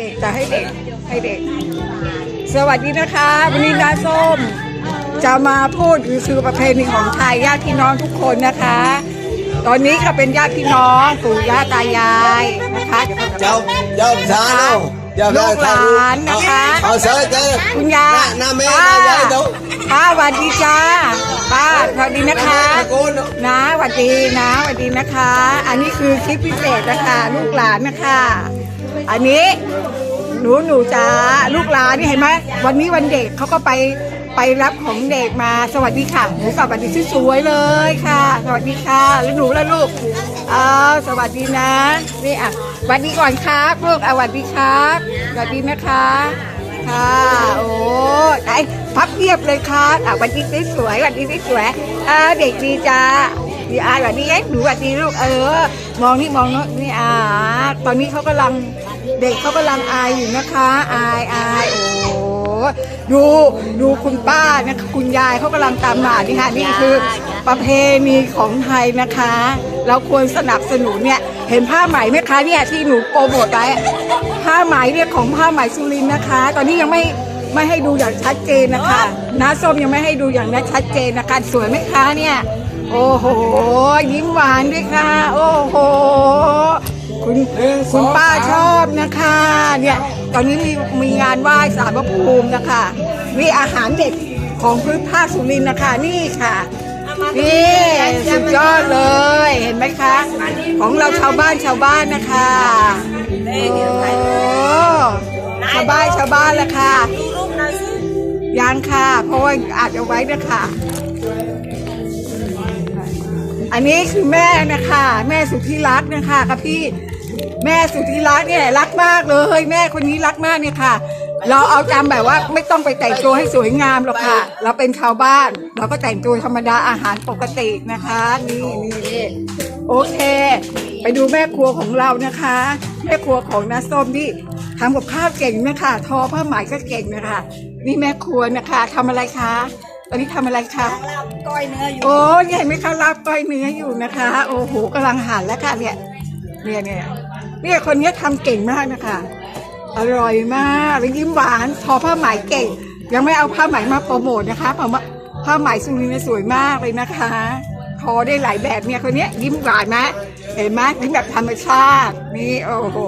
เด็กจะให้เด็กให้เด็ก สวัสดีนะคะ วันนี้น้าส้ม จะมาพูดถึงคือประเพณีของไทยญาติพี่น้องทุกคนนะคะ ตอนนี้ก็เป็นญาติพี่น้องปู่ย่าตายายนะคะเดี๋ยวก่อน chào chào sao chào ลูกหลานนะคะ ờ sợi cái คุณยายน้าแม่ป้าน้ายายดูป้าสวัสดีจ้าป้าสวัสดีนะคะน้ากูนนะสวัสดีนะสวัสดีนะคะ อันนี้คือคลิปพิเศษนะคะ ลูกหลานนะคะ อันนี้หนูหนูจ้าลูกหลานนี่เห็นไหมวันนี้วันเด็กเขาก็ไปไปรับของเด็กมาสวัสดีค่ะหนูสวัสดีสวยๆเลยค่ะ สวัสดีค่ะแล้วหนูแล้วลูกอ้าวสวัสดีนะนี่อะสวัสดีก่อนครับลูกอะสวัสดีครับสวัสดีนะคะค่ะโอ้ไหนพับเพียบเลยค่ะอะสวัสดีสวยๆสวัสดีสวยๆอ่าเด็กดีจ้าดีอะสวัสดีไอ้หนูสวัสดีลูกเออ มองนี่มองโน้นนี่อ่าตอนนี้เขากำลัง เด็กเขากำลังอายอยู่นะคะ อายอายโอ้ดูดูคุณป้านะคะคุณยายเขากำลังตามหมานี่ค่ะนี่คือประเพณีของไทยนะคะ เราควรสนับสนุนเนี่ยเห็นผ้าไหมไหมคะเนี่ยที่หนูโปรโมทไว้ผ้าไหมเนี่ยของผ้าไหมสุรินนะคะ ตอนนี้ยังไม่ไม่ให้ดูอย่างชัดเจนนะคะน้าส้มยังไม่ให้ดูอย่างนั้นชัดเจนนะคะสวยไหมคะเนี่ย โอ้โห ยิ้มหวานด้วยค่ะ โอ้โห คุณคุณป้าชอบนะคะ เนี่ย ตอนนี้มีมีงานไหว้สารพระภูมินะคะมีอาหารเด็ดของพื้นภาคสุรินทร์นะคะ นี่ค่ะ นี่สุดยอดเลยเห็นไหมคะ ของเราชาวบ้านชาวบ้านนะคะโอ้ชาวบ้านชาวบ้านละค่ะยังค่ะ เพราะว่าอาจจะไว้นะคะอันนี้คือแม่นะคะ แม่สุธิรักนะคะค่ะพี่ แม่สุธิรักเนี่ยรักมากเลย แม่คนนี้รักมากเนี่ยค่ะ เราเอาจำแบบว่าไม่ต้องไปแต่งตัวให้สวยงามหรอกค่ะ เราเป็นชาวบ้าน เราก็แต่งตัวธรรมดาอาหารปกตินะคะ นี่นี่นี่โอเค ไปดูแม่ครัวของเรานะคะ แม่ครัวของน้าส้มที่ทำกับข้าวเก่งนะคะทอผ้าไหมก็เก่งนะคะนี่แม่ครัวนะคะทำอะไรคะตอนนี้ทำอะไรคะก้อยเนื้ออยู่โอ้ยเห็นไหมคะลาบก้อยเนื้ออยู่นะคะ โอ้โหกำลังหั่นแล้วค่ะเนี่ยเนี่ยเนี่ย เนี่ยคนเนี้ยทำเก่งมากนะคะ อร่อยมากแล้วยิ้มหวานทอผ้าไหมเก่ง ยังไม่เอาผ้าไหมมาโปรโมทนะคะเพราะว่าผ้าไหมสุรินทร์เนี่ยสวยมากเลยนะคะทอได้หลายแบบเนี่ยคนเนี้ยยิ้มหวานไหมเห็นไหมยิ้มแบบธรรมชาตินี่โอ้โห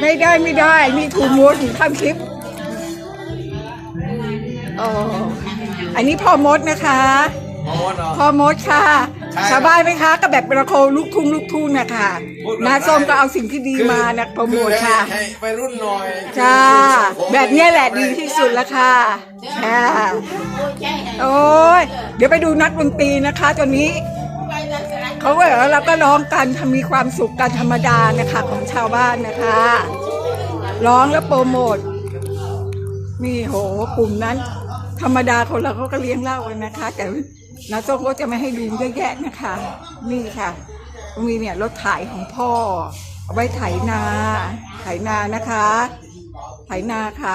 ไม่ได้ไม่ได้นี่ถูมูลทำคลิปโอ้อันนี้พ่อมดนะคะ พ่อมดค่ะ ใช่ชาวบ้านไหมคะก็แบบประโคมลูกทุ่งลูกทุ่งนะคะพูดแบบน้าส้มก็เอาสิ่งที่ดีมานะโปรโมทค่ะให้ไปรุ่นหน่อยจ้าแบบเนี้ยแหละดีที่สุดแล้วค่ะค่ะ โอ้ยเดี๋ยวไปดูนักดนตรีนะคะตัวนี้ เขาก็แล้วเราก็ร้องกันทำมีความสุขกันธรรมดานะคะของชาวบ้านนะคะ ร้องแล้วโปรโมทนี่โหกลุ่มนั้น ธรรมดาคนเราเขาก็เลี้ยงเหล้ากันนะคะ แต่ นาส้มก็จะไม่ให้ดูเยอะแยะนะคะ นี่ค่ะมีเนี่ยรถไถของพ่อ เอาไว้ไถนา ไถนานะคะ ไถนาค่ะ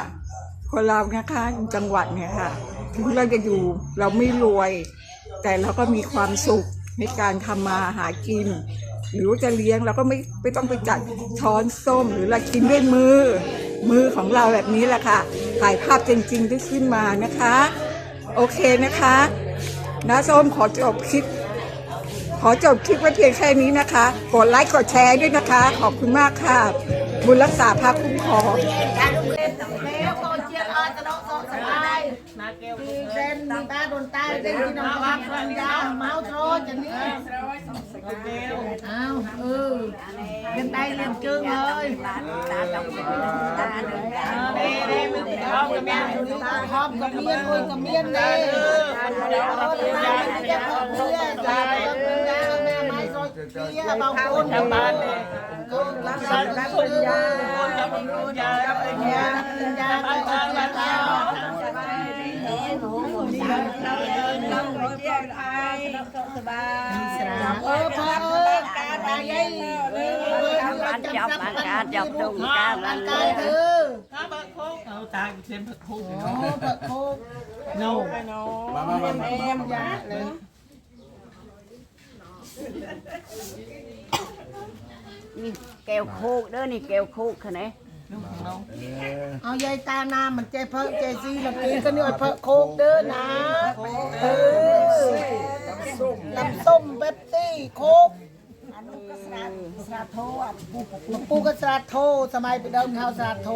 คนเรานะคะอยู่จังหวัดเนี่ยค่ะ ถึงเราจะอยู่เราไม่รวย แต่เราก็มีความสุขในการทำมาหากิน หรือว่าจะเลี้ยงเราก็ไม่ไม่ต้องไปจัดช้อนส้มหรือเรากินด้วยมือ มือของเราแบบนี้แหละค่ะ ถ่ายภาพจริงๆที่ขึ้นมานะคะ โอเคนะคะ น้าส้มขอจบคลิป ขอจบคลิปไว้เพียงแค่นี้นะคะ กดไลค์กดแชร์ด้วยนะคะ ขอบคุณมากค่ะ บุญรักษาภาคคุ้มครองแล้วก็เจียอาตะนอ กสบายคือเส้นตาโดนตาเส้นที่น้องพักฟันยาวเมาโทษอย่างนี้อ้าวเออเรียนได้เรียนจึงเลยตาดำตาเดินตาเด้เด้มึงพร้อมกับเมียตาพร้อมกับเมียด้วยกับเมียเด้ตาเดินยาจะพบเมียตาเดินยาแม่ไม้ซอยเมียเบาคนทำบ้านเลยก็รับรับปัญญารับปัญญารับปัญญารับปัญญาบ้านบ้านบ้านบ้านเออพอเออการไปยัยเออ ăn chọc ăn cá chọc đùng cá มั ăn นการเออถ้าเบิ กโคกเอาตาเส้นเบิกโคกโอ้เปิดโคกโน่มามามามาเอ็มยาเลยนี่แก้วโคกเด้อนี่แก้วโคกค่ะไหนเอายายตานามันใจเพอใจซีละกินก็นี่เพอโคกเด้อนะเออลำส้มเป๊ปซี่โคกอันนู้นก็สระสระโทอะปูปูก็สระโทสมัยไปเดิมเฮาสระโท